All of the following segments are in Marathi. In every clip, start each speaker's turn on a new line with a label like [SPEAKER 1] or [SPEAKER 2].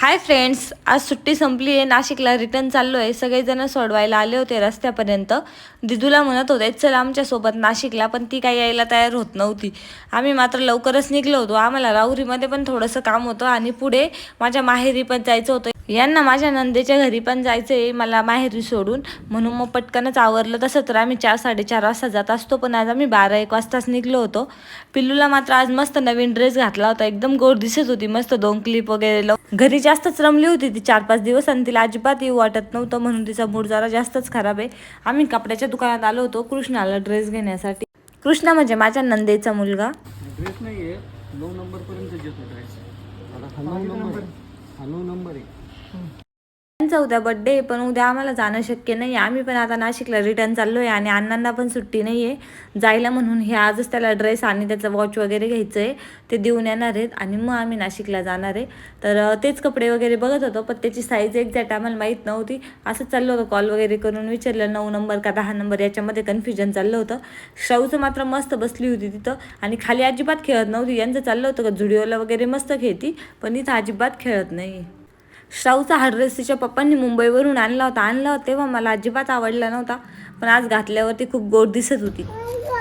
[SPEAKER 1] हाय फ्रेंड्स आज सुट्टी संपली आहे नाशिकला रिटर्न चाललो आहे सगळेजण सोडवायला आले होते रस्त्यापर्यंत. दिदूला म्हणत होते चल आमच्यासोबत नाशिकला पण ती काही यायला तयार होत नव्हती. आम्ही मात्र लवकरच निघलो होतो. आम्हाला राहुरीमध्ये पण थोडंसं काम होतं आणि पुढे माझ्या माहेरी पण जायचं होतं. यांना माझ्या नंदेच्या घरी पण जायचं आहे मला माहेरी सोडून. म्हणून मग पटकनच आवरलं तसं तर आम्ही चार साडेचार वाजता जात असतो. पण आज आम्ही बारा एक वाजताच निघलो होतो. पिल्लूला मात्र आज मस्त नवीन ड्रेस घातला होता. एकदम गोड दिसत होती मस्त दोन क्लिप वगैरे लावून. घरी जास्तच रमली होती ती चार पाच दिवस आणि तिला अजिबात येऊ वाटत नव्हतं. म्हणून तिचा मूड जरा जास्तच खराब आहे. आम्ही कपड्याच्या दुकानात आलो होतो कृष्णाला ड्रेस घेण्यासाठी. कृष्णा म्हणजे माझ्या नंदेचा मुलगा.
[SPEAKER 2] ड्रेस नाही आहे नऊ नंबर पर्यंत येतो ड्रेस. आता हा नऊ नंबर हा नऊ नंबर आहे.
[SPEAKER 1] त्यांचा उद्या बड्डे पण उद्या आम्हाला जाणं शक्य नाही आम्ही पण आता नाशिकला रिटर्न चाललो आहे आणि अण्णांना पण सुट्टी नाही आहे जायला म्हणून हे आजच त्याला ड्रेस आणि त्याचं वॉच वगैरे घ्यायचं आहे ते देऊन येणार आहेत आणि मग आम्ही नाशिकला जाणार आहे. तर तेच कपडे वगैरे बघत होतो पण त्याची साईज एक्झॅक्ट आम्हाला माहीत नव्हती. असं चाललं होतं कॉल वगैरे करून विचारलं नऊ नंबर का दहा नंबर याच्यामध्ये कन्फ्युजन चाललं होतं. श्राऊचं मात्र मस्त बसली होती तिथं आणि खाली अजिबात खेळत नव्हती. यांचं चाललं होतं का झुडिओला वगैरे मस्त खेळती पण इथं अजिबात खेळत नाही. श्राऊचा हा ड्रेस तिच्या पप्पांनी मुंबईवरून आणला होता. आणला होता तेव्हा मला अजिबात आवडला नव्हता. पण आज घातल्यावरती खूप गोड दिसत होती.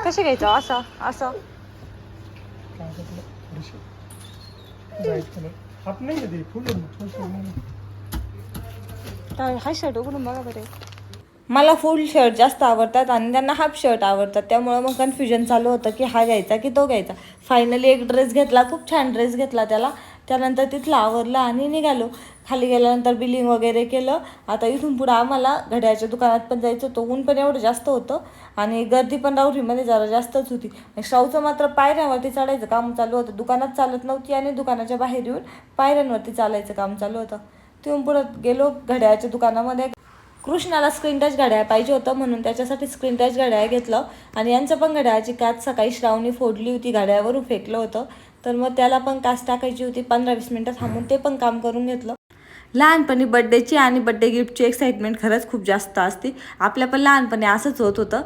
[SPEAKER 1] कसे घ्यायचं? असं असं.
[SPEAKER 2] हात नाही ते? फुल
[SPEAKER 1] हा शर्ट उघडून बघा बरे. मला फुल शर्ट जास्त आवडतात आणि त्यांना हाफ शर्ट आवडतात. त्यामुळं मग कन्फ्युजन चालू होतं की हा घ्यायचा की तो घ्यायचा. फायनली एक ड्रेस घेतला खूप छान ड्रेस घेतला त्याला. त्यानंतर तिथला आवरला आणि निघालो. खाली गेल्यानंतर बिलिंग वगैरे केलं. आता इथून पुढं आम्हाला घड्याच्या दुकानात पण जायचं होतं. ऊन पण एवढं जास्त होतं. आणि गर्दी पण राऊरीमध्ये जरा जास्तच होती. आणि शाहूचं मात्र पायऱ्यांवरती चढायचं काम चालू होतं. दुकानात चालत नव्हती आणि दुकानाच्या बाहेर येऊन पायऱ्यांवरती चालायचं काम चालू होतं. तिथून पुढं गेलो घड्याळच्या दुकानामध्ये. कृष्णाला स्क्रीन टच घड्याळ पाहिजे होतं म्हणून त्याच्यासाठी स्क्रीन टच घड्याळ घेतलं. आणि यांचं पण घड्याळाची काच सकाळी श्रावणी फोडली होती घड्याळावरून फेकलं होतं. तर मग त्याला पण काच टाकायची होती पंधरा वीस मिनटं थांबून ते पण काम करून घेतलं. लहानपणी बड्डेची आणि बड्डे गिफ्टची एक्साइटमेंट खरंच खूप जास्त असते. आपल्या पण लहानपणी असंच होत होतं.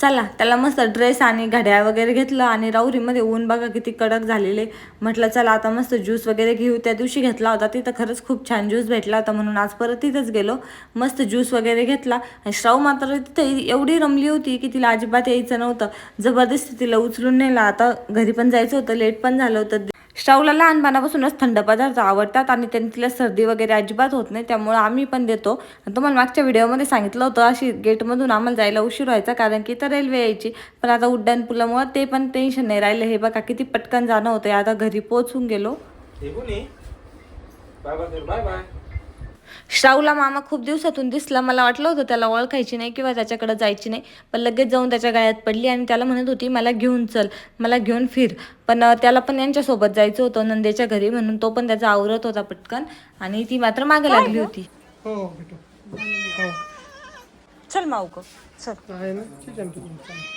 [SPEAKER 1] चला त्याला मस्त ड्रेस आणि घड्याळ वगैरे घेतलं आणि राऊरीमध्ये ऊन बघा किती कडक झालेले. म्हटलं चला आता मस्त ज्यूस वगैरे घेऊ. त्या दिवशी घेतला होता तिथं खरंच खूप छान ज्यूस भेटला होता म्हणून आज परत तिथंच गेलो. मस्त ज्यूस वगैरे घेतला. आणि श्राव मात्र तिथं एवढी रमली होती की तिला अजिबात यायचं नव्हतं. जबरदस्ती तिला उचलून नेला. आता घरी पण जायचं होतं लेट पण झालं होतं. श्रावला लहानपणापासूनच थंड पदार्थ आवडतात आणि त्यांनी तिला सर्दी वगैरे अजिबात होत नाही त्यामुळं आम्ही पण देतो. आणि तुम्हाला मागच्या व्हिडिओमध्ये सांगितलं होतं अशी गेटमधून आम्हाला जायला उशीर व्हायचा कारण की तर रेल्वे यायची. पण आता उड्डाण पुलामुळं ते पण टेन्शन नाही राहिलं. हे बघा किती पटकन जाणं होतं आता घरी पोहोचून गेलो.
[SPEAKER 2] Bye bye.
[SPEAKER 1] श्रावला मामा खूप दिवसातून दिसला. मला वाटलं होतं त्याला ओळखायची नाही किंवा त्याच्याकडे जायची नाही. पण लगेच जाऊन त्याच्या गळ्यात पडली आणि त्याला म्हणत होती मला घेऊन चल मला घेऊन फिर. पण त्याला पण यांच्यासोबत जायचं होतं नंदेच्या घरी म्हणून. तो पण त्याचा आवरत होता पटकन आणि ती मात्र मागे लागली होती.
[SPEAKER 2] हो हो हो.
[SPEAKER 1] चल माऊक चल
[SPEAKER 2] आहे ना ठीक आहे ना, ठीक आहे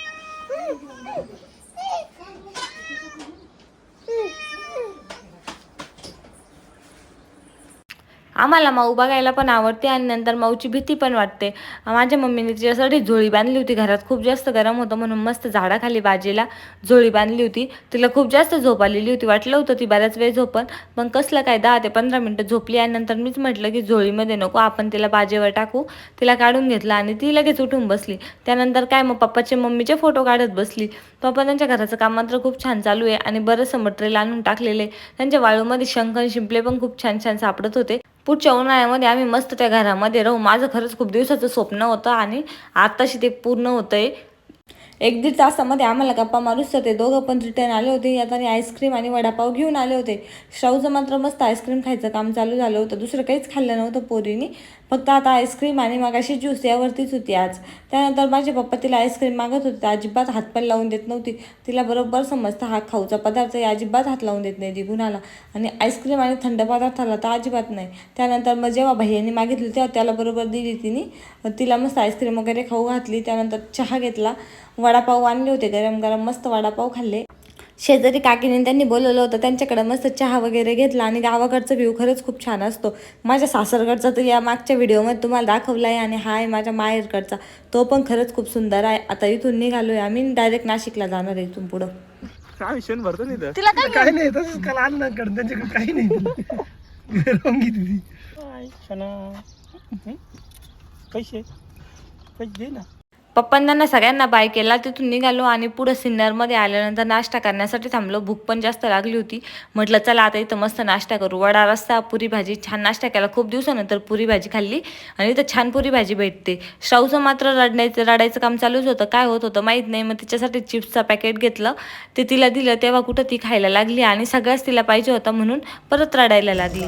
[SPEAKER 1] आम्हाला माऊ बघायला पण आवडते आणि नंतर माऊची भीती पण वाटते. माझ्या मम्मीने तिच्यासाठी झोळी बांधली होती घरात. खूप जास्त गरम होतं म्हणून मस्त झाडाखाली बाजेला झोळी बांधली होती. तिला खूप जास्त झोप आलेली होती. वाटलं होतं ती बऱ्याच वेळ झोपन पण कसलं काय दहा ते पंधरा मिनटं झोपली आणि नंतर मीच म्हटलं की झोळीमध्ये नको आपण तिला बाजेवर टाकू. तिला काढून घेतलं आणि ती लगेच उठून बसली. त्यानंतर काय मग पप्पाचे मम्मीचे फोटो काढत बसली. पप्पा त्यांच्या घराचं काम मात्र खूप छान चालू आहे आणि बरंचसं मटेरियल आणून टाकलेले त्यांच्या वाळूमध्ये शंख शिंपले पण खूप छान छान सापडत होते. पुढच्या उन्हाळ्यामध्ये आम्ही मस्त त्या घरामध्ये राहू. माझं खरंच खूप दिवसाचं स्वप्न होतं आणि आत्ताशी ते पूर्ण होतं आहे एक दीड तासामध्ये आम्हाला गप्पा मारूच ते दोघं पण रिटर्न आले होते. यात आईस्क्रीम आणि वडापाव घेऊन आले होते. श्राऊचं मात्र मस्त आईस्क्रीम खायचं काम चालू झालं होतं. दुसरं काहीच खाल्लं नव्हतं पोरीनी. फक्त आता आईस्क्रीम आणि मागाशी ज्यूस यावरतीच होती आज. त्यानंतर माझे पप्पा तिला आईस्क्रीम मागत होते. अजिबात हात पण लावून देत नव्हती. तिला बरोबर समजतं हा खाऊचा पदार्थ आहे. अजिबात हात लावून देत नाही ती आणि आईस्क्रीम आणि थंड पदार्थाला तर अजिबात नाही. त्यानंतर मग जेव्हा भैयाने मागितली तेव्हा त्याला बरोबर दिली तिने. तिला मस्त आईस्क्रीम वगैरे खाऊ घातली. त्यानंतर चहा घेतला. वडापाव आणले होते गरम गरम मस्त वडापाव खाल्ले. शेजारी काकीने त्यांनी बोलवलं होतं त्यांच्याकडे मस्त चहा वगैरे घेतला आणि गावाकडचा व्ह्यू खरंच खूप छान असतो. माझ्या सासरकडचा तर या मागच्या व्हिडिओमध्ये तुम्हाला दाखवला आहे आणि हा आहे माझ्या माहेरकडचा. तो पण खरंच खूप सुंदर आहे. आता इथून निघालो आहे आम्ही डायरेक्ट नाशिकला जाणार आहे इथून पुढं.
[SPEAKER 2] क्षण भरतो नाही
[SPEAKER 1] तिला काय
[SPEAKER 2] काही नाही तसंच काल आणलं कडे त्यांच्याकडे काही नाही. रंगी दिदी पैसे? पैसे दे ना.
[SPEAKER 1] पप्पांना सगळ्यांना बाय केला तिथून निघालो आणि पुढं सिन्नरमध्ये आल्यानंतर नाश्ता करण्यासाठी थांबलो. भूक पण जास्त लागली होती. म्हटलं चला आता इथं मस्त नाश्ता करू. वडा रस्ता पुरी भाजी छान नाश्ता केला. खूप दिवसानंतर पुरी भाजी खाल्ली आणि इथं छान पुरी भाजी भेटते. शाहूचं मात्र रडण्याचं रडायचं काम चालूच होतं. काय होत होतं माहीत नाही. मग तिच्यासाठी चिप्सचं पॅकेट घेतलं. ते तिला दिलं. तेव्हा कुठं ती खायला लागली आणि सगळ्याच तिला पाहिजे होता म्हणून परत रडायला लागली.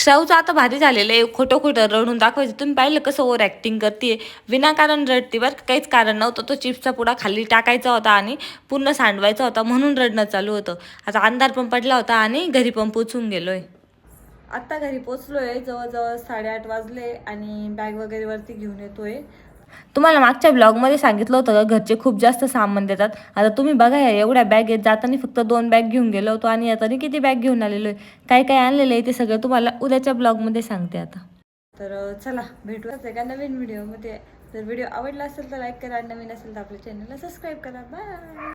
[SPEAKER 1] श्राऊचं आता भारी झालेलं आहे. खोटं खोटं रडून दाखवायचं. तुम्ही पाहिलं कसं ओव्हर ॲक्टिंग करते विनाकारण रडते बरं काहीच कारण नव्हतं. तो चिप्सचा पुडा खाली टाकायचा होता आणि पूर्ण सांडवायचा होता म्हणून रडणं चालू होतं. आता अंधार पण पडला होता आणि घरी पण पोचून गेलोय. आत्ता घरी पोचलोय. जवळजवळ साडेआठ वाजले आणि बॅग वगैरे वरती घेऊन येतोय. तुम्हाला मागच्या ब्लॉगमध्ये सांगितलं होतं का घरचे खूप जास्त सामान देतात. आता तुम्ही बघा या एवढ्या बॅग आहेत जाताना फक्त दोन बॅग घेऊन गेलो होतो आणि आता किती बॅग घेऊन आलेलो आहे. काय काय आणलेलं आहे ते सगळं तुम्हाला उद्याच्या ब्लॉगमध्ये सांगते आता. तर चला भेटूयाच एका नवीन व्हिडिओमध्ये जर व्हिडिओ आवडला असेल तर लाईक करा नवीन असेल तर आपल्या चॅनलला सबस्क्राईब करा. बाय